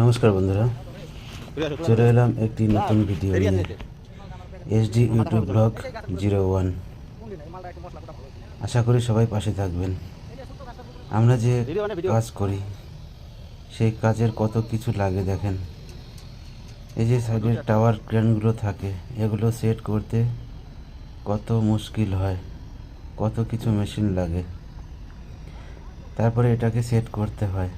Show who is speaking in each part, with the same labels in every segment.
Speaker 1: নমস্কার বন্ধুরা। চলে এলাম একটি নতুন ভিডিও নিয়ে। S D YouTube blog zero one আশা করি সবাই পাশে থাকবেন। আমরা যে কাজ করি, সেই কাজের কত কিছু লাগে দেখেন। এই যে সাইডের টাওয়ার ক্রেনগুলো থাকে, এগুলো সেট করতে কত মুশকিল হয়, কত কিছু মেশিন লাগে। তারপরে এটাকে সেট করতে হয়।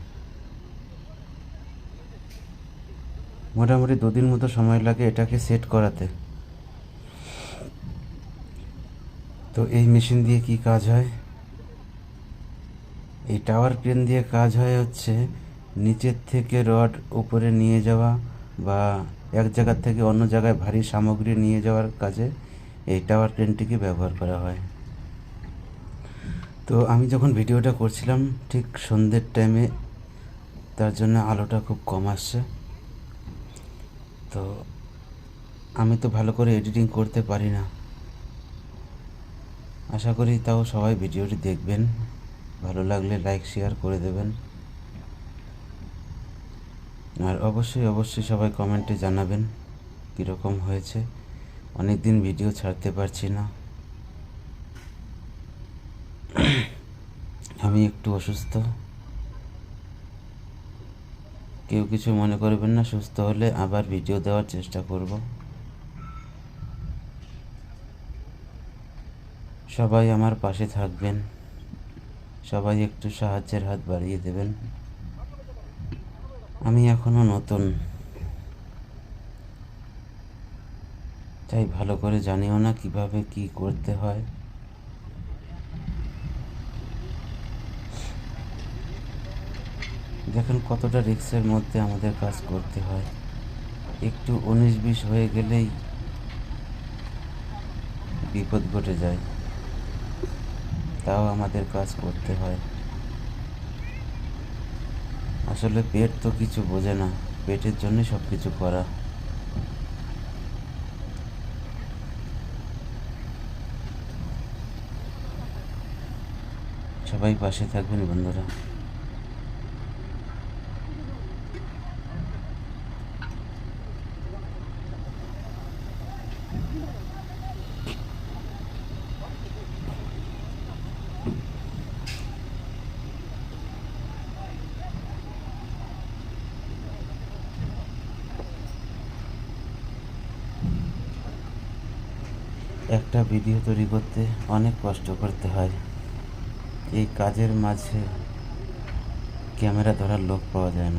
Speaker 1: মোটামুটি দুদিন মতো সময় লাগে এটাকে সেট করাতে। তো এই মেশিন দিয়ে কি কাজ হয়? এই টাওয়ার ক্রেন দিয়ে কাজ হয় হচ্ছে নিচের থেকে রড উপরে নিয়ে যাওয়া বা এক জায়গা থেকে অন্য জায়গায় ভারী সামগ্রী নিয়ে যাওয়ার কাজে এই টাওয়ার ক্রেনটিকে ব্যবহার করা হয়। তো আমি যখন ভিডিওটা করছিলাম ঠিক সন্ধ্যের টাইমে তার জন্য আলোটা খুব কম আসছে। তো আমি তো ভালো করে এডিটিং করতে পারি না। আশা করি তাও সবাই ভিডিওটি দেখবেন। ভালো লাগলে লাইক শেয়ার করে দেবেন। আর অবশ্যই অবশ্যই সবাই কমেন্টে জানাবেন কীরকম হয়েছে। অনেক দিন ভিডিও ছাড়তে পারছি না। আমি একটু অসুস্থ। কেউ কিছু মনে করবেন না, সুস্থ হলে আবার ভিডিও দেওয়ার চেষ্টা করব। সবাই আমার পাশে থাকবেন। সবাই একটু সাহায্যের হাত বাড়িয়ে দেবেন। আমি এখনও নতুন। তাই ভালো করে জানিও না কীভাবে কি করতে হয়। দেখেন কতটা রিক্সের মধ্যে আমাদের কাজ করতে হয়। একটু উনিশ বিশ হয়ে গেলেই বিপদ ঘটে যায়। তাও আমাদের কাজ করতে হয়। আসলে পেট তো কিছু বোঝে না, পেটের জন্য সব কিছু করা। সবাই পাশে থাকবেন বন্ধুরা। একটা ভিডিও তৈরি করতে অনেক কষ্ট করতে হয়। এই কাজের মাঝে ক্যামেরা ধরার লোক পাওয়া যায় না।